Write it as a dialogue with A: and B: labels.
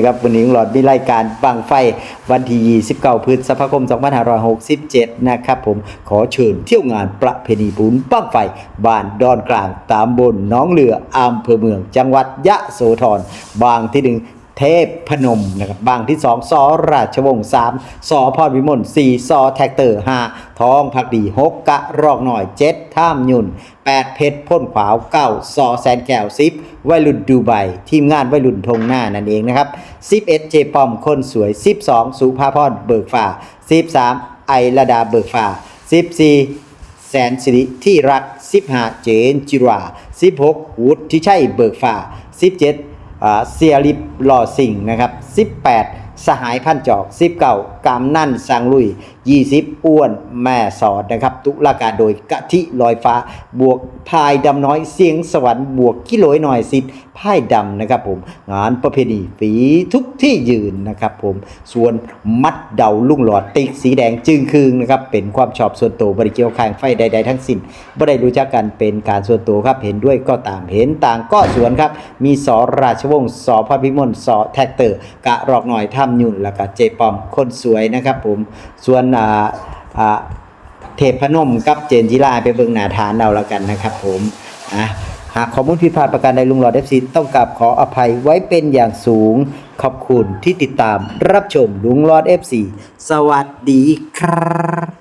A: นะครับวันนี้ลุงหลอดมีรายการบังไฟวันที่29พฤษภาคม 2567 นะครับผมขอเชิญเที่ยวงานประเพณีบุญบังไฟบ้านดอนกลางตามบนน้องเรืออำเภอเมือง จังหวัดยะโสธรบางที่หนึ่งเทพพนมนะครับบางที่สองสอราชวงศ์สามสอพรวิมลสี่สอแท็กเตอร์ห้าทองพักดีหกกะรอกหน่อยเจ็ด ท่ามยุนแปดเพชรพ่นขวาวเก้าสอแสนแก้วสิบวัยรุ่นดูไบทีมงานวัยรุ่นทงหน้านั่นเองนะครับสิบเอ็ดเจปอมคนสวยสิบสองสุภาพรเบิกฟ้าสิบสามไอระดาเบิกฟ้าสิบสี่แสนสิริที่รัก 15 เจนจิรา 16 วุฒิชัยเบิกฟ้า17อ่าเสียริบหล่อสิงนะครับ 18 สหายพันจอก 19กำนั่นสังลุย 20 อ้วนแม่สอดนะครับ ตุลาการโดยกะทิลอยฟ้า บวกพายดำน้อยเสียงสวรรค์บวกกิโลยหน่อยสิทธิ์พายดำนะครับผม งานประเพณีฝีทุกที่ยืนนะครับผม ส่วนมัดเดาลุ่งหลอดติ๊กสีแดงจึงคืงนะครับ เป็นความชอบส่วนตัวบริเกี่ยวข้างไฟใด ๆ ทั้งสิ้นบ่ได้รู้จักกันเป็นการส่วนตัวครับ เห็นด้วยก็ต่ามเห็นต่างก็สวนครับ มีสอราชวงศ์สอพระพิมลสอแท็กเตอร์ กะรอกหน่อยทำยุ่นแล้วก็เจปอมคนสวยนะครับผมส่วนอ่าอ่าเทพพนมกับเจนจิลาไปเบิ่งหน้าฐานเอาแล้วกันนะครับผมอะหากข้อมูลผิดพลาดประการใดลุงหลอดเอฟซีต้องกราบขออภัยไว้เป็นอย่างสูง ขอบคุณที่ติดตามรับชมลุงหลอดเอฟซีสวัสดีครับ